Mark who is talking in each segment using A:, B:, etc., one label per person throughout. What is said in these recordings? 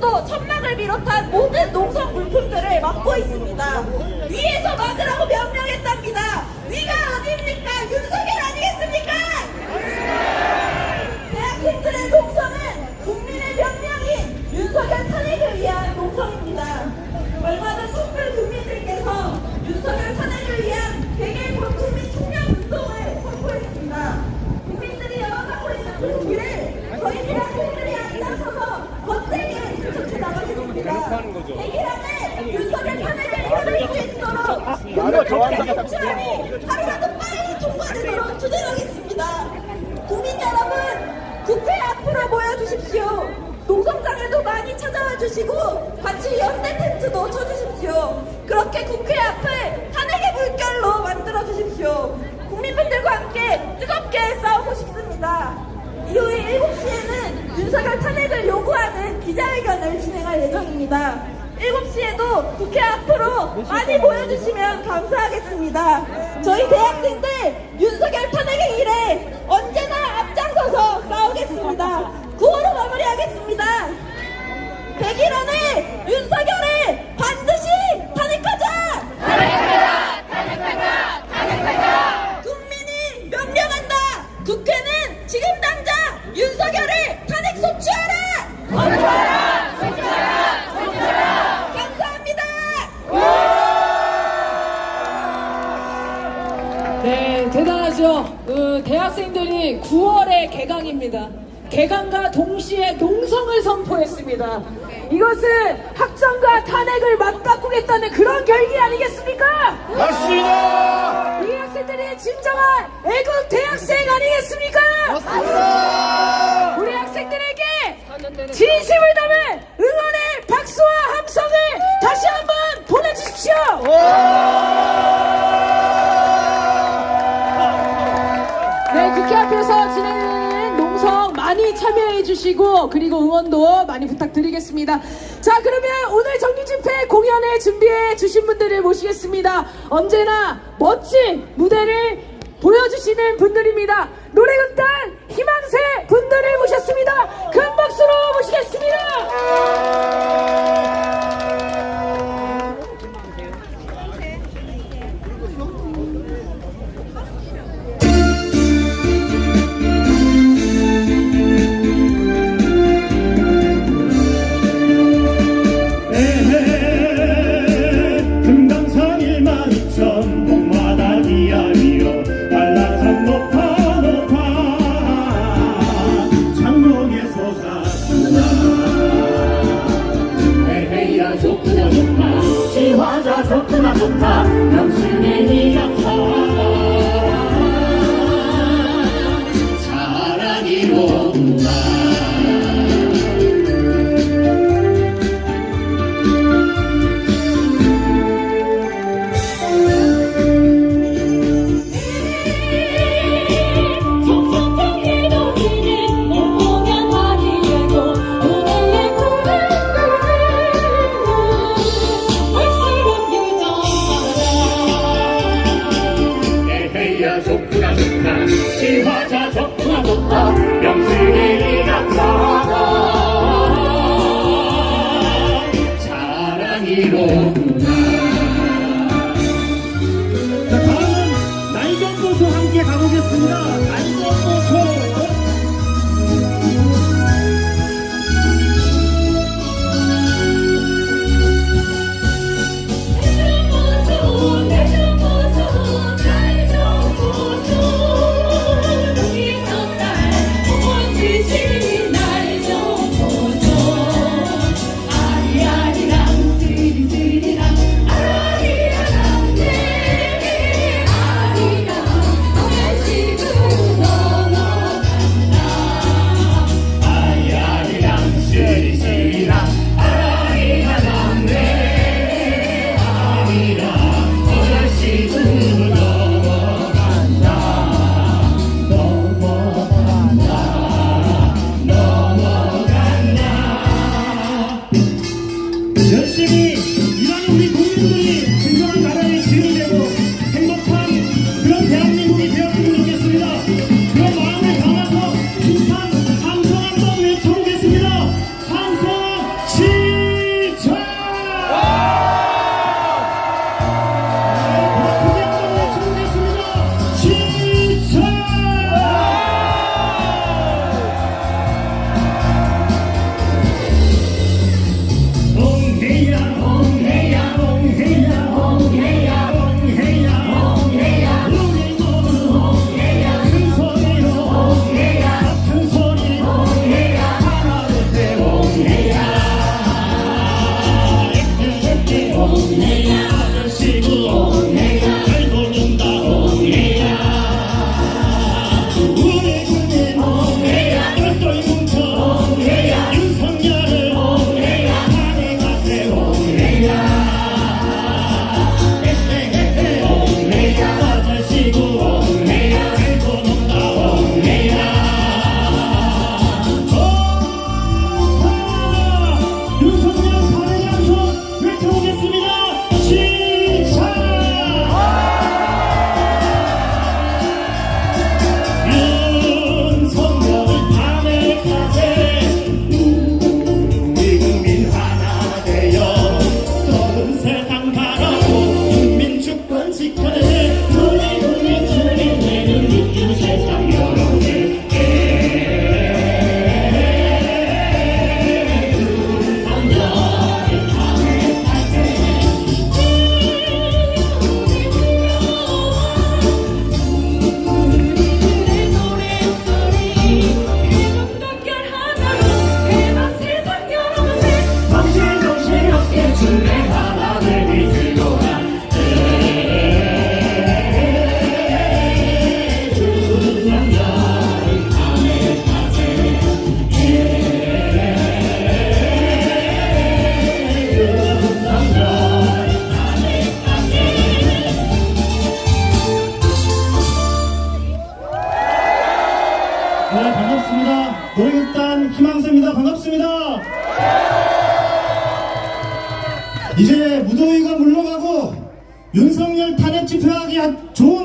A: 지금도 천막을 비롯한 모든 농성 물품들을 막고 있습니다. 위에서 막으라고 명령했답니다. 위가 어디입니까? 윤석열 아니겠습니까? 대학생들의 농성은 국민의 명령인 윤석열 탄핵을 위한 농성입니다. 얼마 전 촛불 국민들께서 윤석열 탄핵을 위한 백일 국민 총력 운동을 선포했습니다. 국민들이 열어가고 있는 불길을 저희 대학생들이 앞장서서 거세게 쫓아 나가겠습니다. 백일안에 윤석열 탄핵을 이뤄낼 수 있도록 윤석열 국회의원이 하루라도 빨리 통과되도록 추진하겠습니다. 국민 여러분, 국회 앞으로 모여주십시오. 농성장에도 많이 찾아와 주시고 같이 연대 텐트도 쳐주십시오. 그렇게 국회 앞을 탄핵의 물결로 만들어 주십시오. 국민분들과 함께 뜨겁게 싸우고 싶습니다. 이후에 7시에는 윤석열 탄핵을 요구하는 기자회견을 진행할 예정입니다. 7시에도 국회 앞으로 많이 모여주시면 감사하겠습니다. 저희 대학생들 윤석열 탄핵의 일에 언제나 앞장서서 싸우겠습니다. 구호로 마무리하겠습니다. 100일 안에 윤석열을 반
B: 대학생들이 9월에 개강입니다. 개강과 동시에 농성을 선포했습니다. 이것은 학점과 탄핵을 맞바꾸겠다는 그런 결기 아니겠습니까?
C: 맞습니다!
B: 이 학생들이 진정한 애국 대학생 아니겠습니까?
C: 맞습니다!
B: 우리 학생들에게 진심을 담은 해 주시고 그리고 응원도 많이 부탁드리겠습니다. 자, 그러면 오늘 정기 집회 공연을 준비해 주신 분들을 모시겠습니다. 언제나 멋진 무대를 보여주시는 분들입니다.
C: 윤석열 탄핵 집회하기 좋은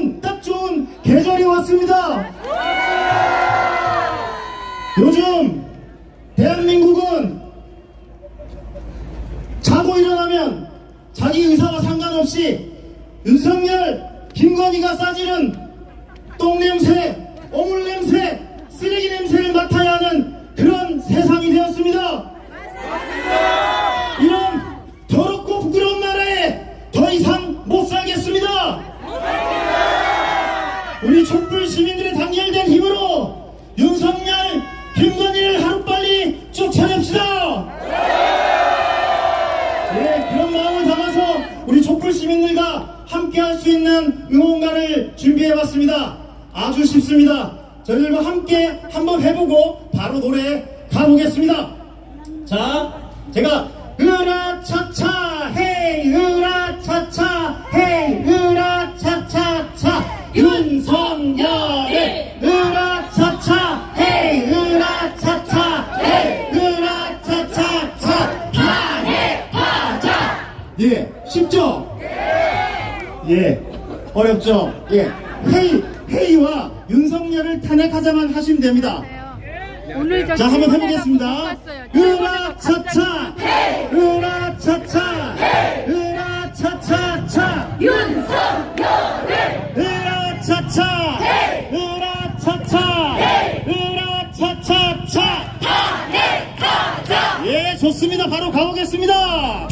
C: 예. 어렵죠? 예. 헤이, 헤이와 윤석열을 탄핵하자만 하시면 됩니다.
D: 오늘
C: 자, 한번 해보겠습니다. 으라차차! 으라차차! 으라차차차!
A: 윤석열을!
C: 으라차차! 으라차차! 으라차차차!
A: 탄핵하자!
C: 예, 좋습니다. 바로 가보겠습니다.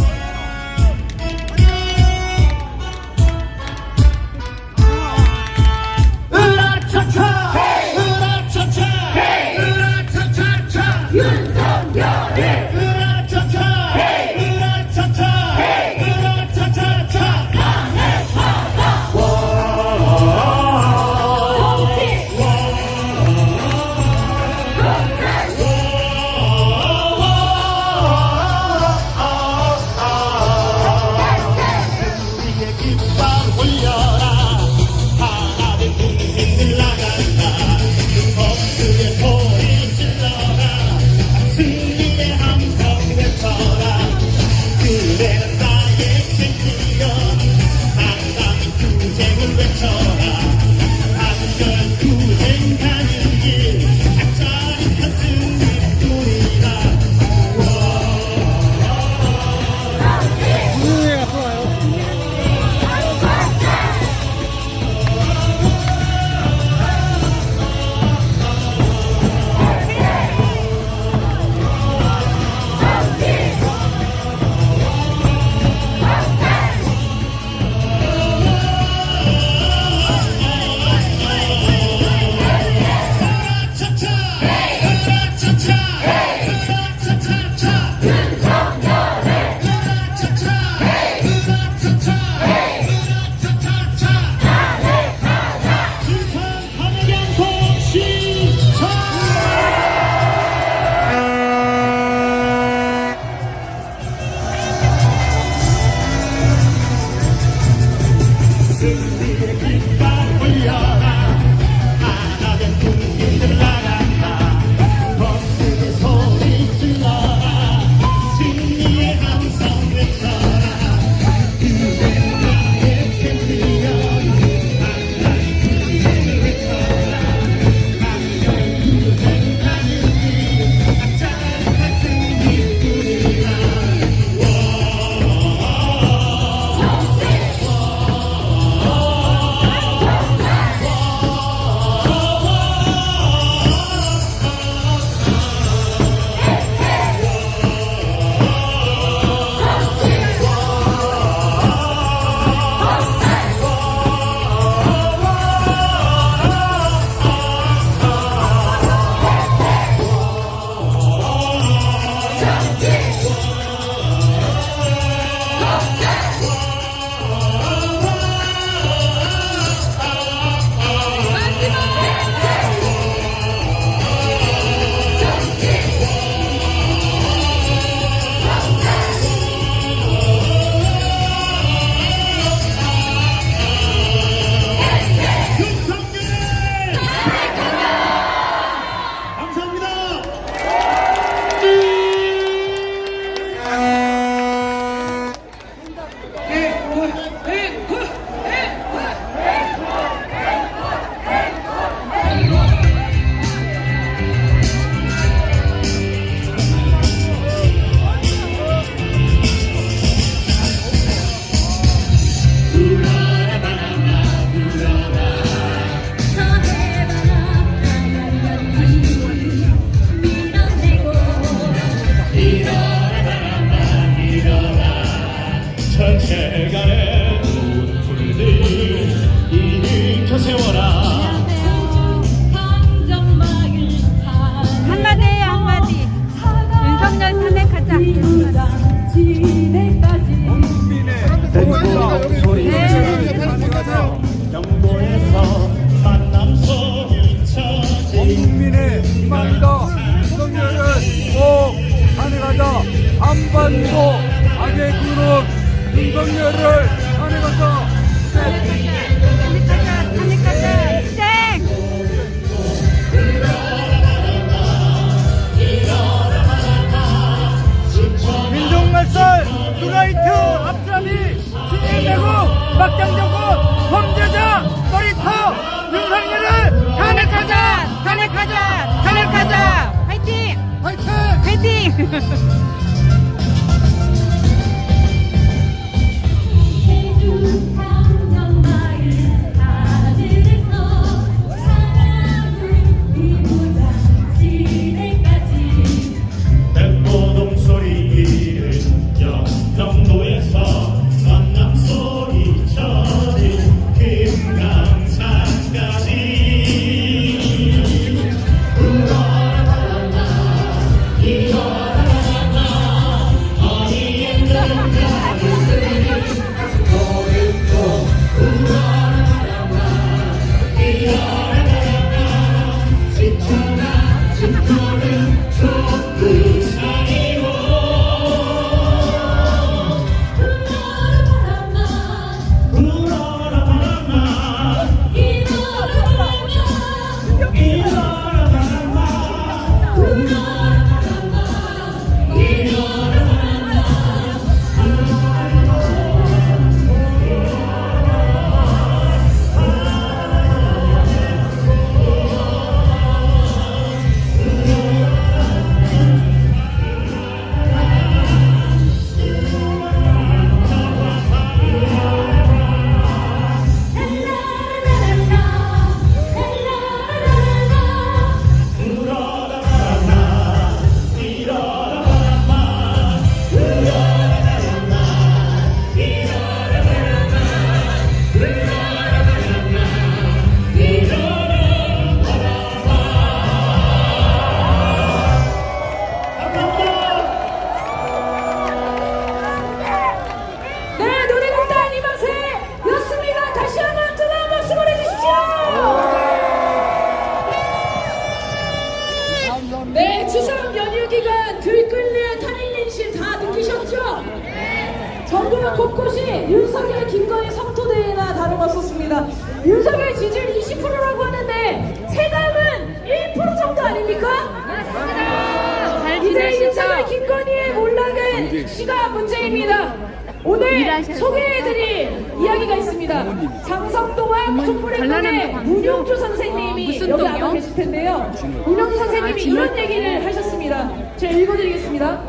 C: 시가
B: 문제입니다. 오늘 소개해드릴 이야기가 있습니다. 장성동학 촛불행동의 문용주 선생님이 여기
E: 동이요?
B: 앉아 계실 텐데요. 문용주 선생님이
E: 아, 진짜?
B: 이런 얘기를 하셨습니다. 제가 읽어드리겠습니다.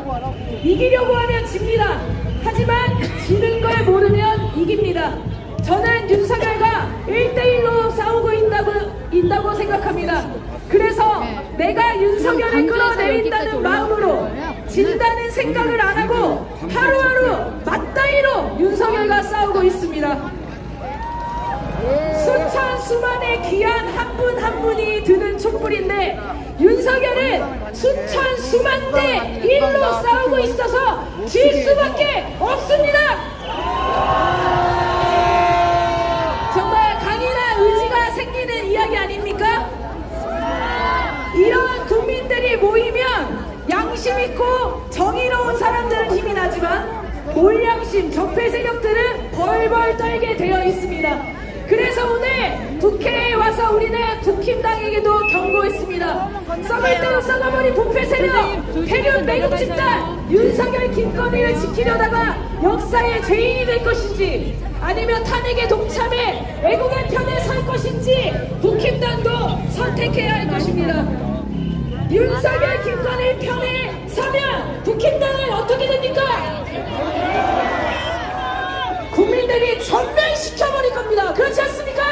B: 이기려고 하면 집니다. 하지만 지는 걸 모르면 이깁니다. 저는 윤석열과 1대1로 싸우고 있다고, 있다고 생각합니다. 그래서 내가 윤석열을 끌어내린다는 마음으로? 진다는 생각을 안 하고 하루하루 맞다이로 윤석열과 싸우고 있습니다. 수천 수만의 귀한 한 분 한 분이 드는 촛불인데 윤석열은 수천 수만 대 일로 싸우고 있어서 질 수밖에 없습니다. 정말 강인한 의지가 생기는 이야기 아닙니까? 이런 양심 있고 정의로운 사람들은 힘이 나지만 몰양심 적폐 세력들은 벌벌 떨게 되어 있습니다. 그래서 오늘 국회에 와서 우리는 국힘당에게도 경고했습니다. 썩을 대로 썩어버린 부패 세력, 폐륜 매국 집단, 윤석열 김건희를 지키려다가 역사의 죄인이 될 것인지 아니면 탄핵에 동참해 애국의 편에 설 것인지 국힘당도 선택해야 할 것입니다. 윤석열 김건희 편에 서면 국힘당은 어떻게 됩니까? 국민들이 전멸시켜버릴 겁니다. 그렇지 않습니까?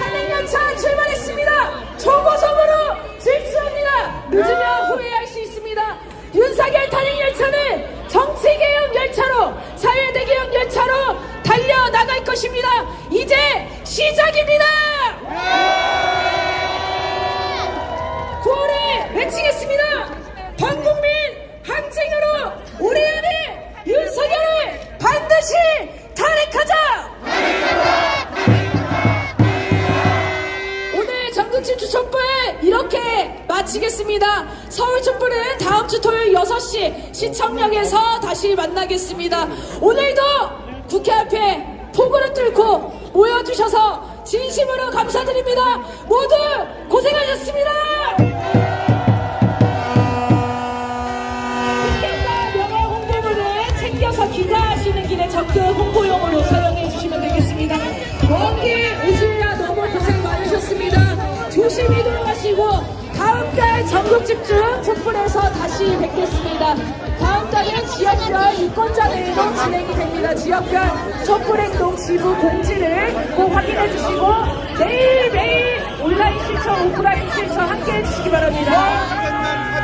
B: 탄핵열차 출발했습니다. 초고속으로 질주합니다. 늦으면 후회할 수 있습니다. 윤석열 탄핵열차는 정치개혁 열차로 사회대개혁 열차로 달려나갈 것입니다. 이제 시작입니다. 외치겠습니다. 전 국민 항쟁으로 우리 안에 윤석열을 반드시 탄핵하자! 오늘 전국집 주촛부에 이렇게 마치겠습니다. 서울 촛불은 다음 주 토요일 6시 시청역에서 다시 만나겠습니다. 오늘도 국회 앞에 포구를 뚫고 모여주셔서 진심으로 감사드립니다. 모두 고생하셨습니다. 집중 촛불에서 다시 뵙겠습니다. 다음 달에는 지역별 유권자 대회도 진행이 됩니다. 지역별 촛불행동 지부 공지를 꼭 확인해 주시고 매일매일 온라인 실천, 오프라인 실천 함께 해주시기 바랍니다.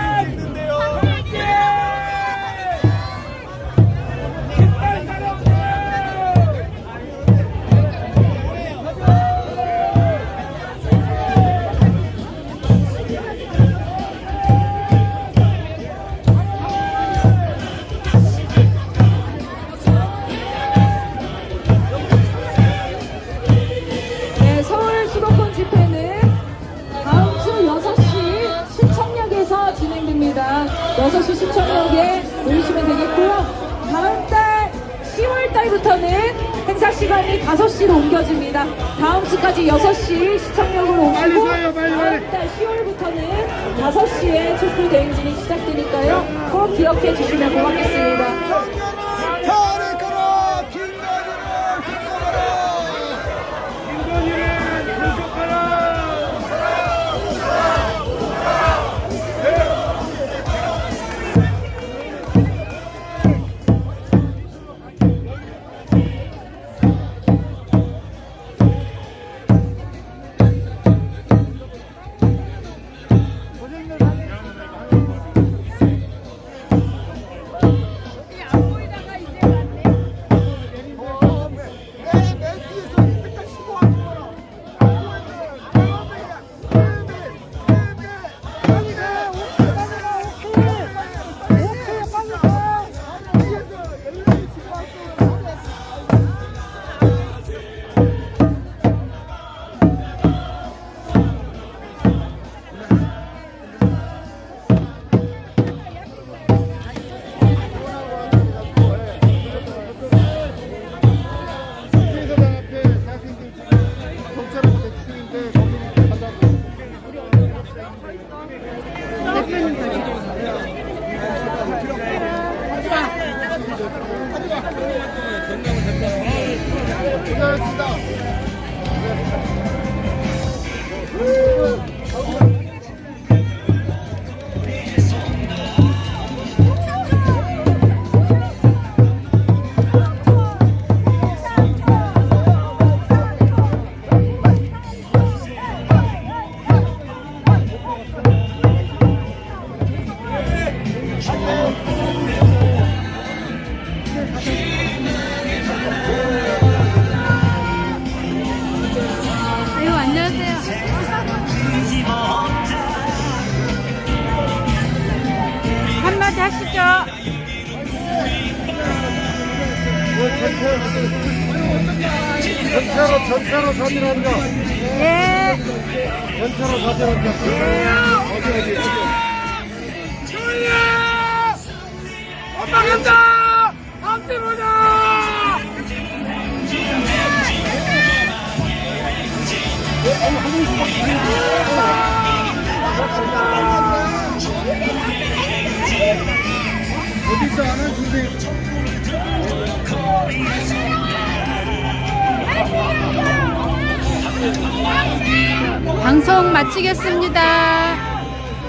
E: 방송 마치겠습니다.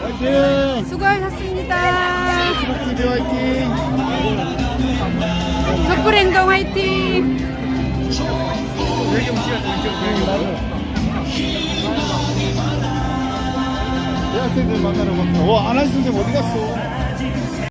F: 화이팅!
E: 수고하셨습니다.
F: 트럭TV 화이팅!
E: 촛불행동 화이팅!
F: 대학생들 만나러 갔다. 와, 안할 선생 어디 갔어?